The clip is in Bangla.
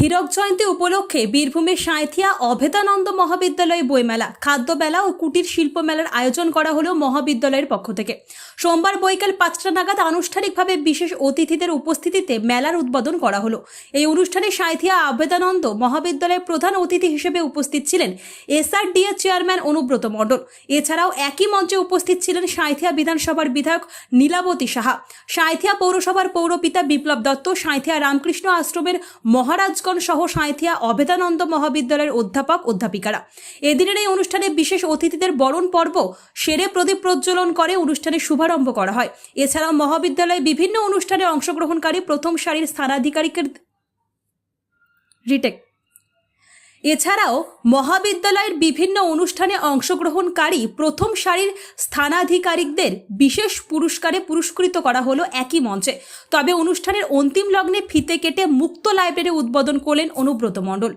হীরক জয়ন্তী উপলক্ষে বীরভূমের সাঁথিয়া অভেদানন্দ মহাবিদ্যালয় বইমেলা, খাদ্যমেলা ও কুটির শিল্প মেলার আয়োজন করা হলো মহাবিদ্যালয়ের পক্ষ থেকে। সোমবার বৈকাল পাঁচটা নাগাদ আনুষ্ঠানিকভাবে বিশেষ অতিথিদের উপস্থিতিতে মেলার উদ্বোধন করা হলো। এই অনুষ্ঠানে সাঁথিয়া অভেদানন্দ মহাবিদ্যালয়ের প্রধান অতিথি হিসেবে উপস্থিত ছিলেন এসআরডিএ চেয়ারম্যান অনুব্রত মণ্ডল। এছাড়াও একই মঞ্চে উপস্থিত ছিলেন সাঁথিয়া বিধানসভার বিধায়ক নীলাবতী সাহা, সাঁথিয়া পৌরসভার পৌরপিতা বিপ্লব দত্ত, সাঁথিয়া রামকৃষ্ণ আশ্রমের মহারাজগণ সহ সাঁথিয়া অভেদানন্দ মহাবিদ্যালয়ের অধ্যাপক অধ্যাপিকারা। এদিনের এই অনুষ্ঠানে বিশেষ অতিথিদের বরণ পর্ব, সেরে প্রদীপ প্রজ্বলন করে অনুষ্ঠানে অনুষ্ঠানের শুভারম্ভ করা হয়। এছাড়াও মহাবিদ্যালয়ে বিভিন্ন অনুষ্ঠানে অংশগ্রহণকারী প্রথম সারির স্থানাধিকারিকের রিটেক। এছাড়াও মহাবিদ্যালয়ের বিভিন্ন অনুষ্ঠানে অংশগ্রহণকারী প্রথম সারির স্থানাধিকারিকদের বিশেষ পুরস্কারে পুরস্কৃত করা হলো একই মঞ্চে। তবে অনুষ্ঠানের অন্তিম লগ্নে ফিতে কেটে মুক্ত লাইব্রেরি উদ্বোধন করলেন অনুব্রত মণ্ডল।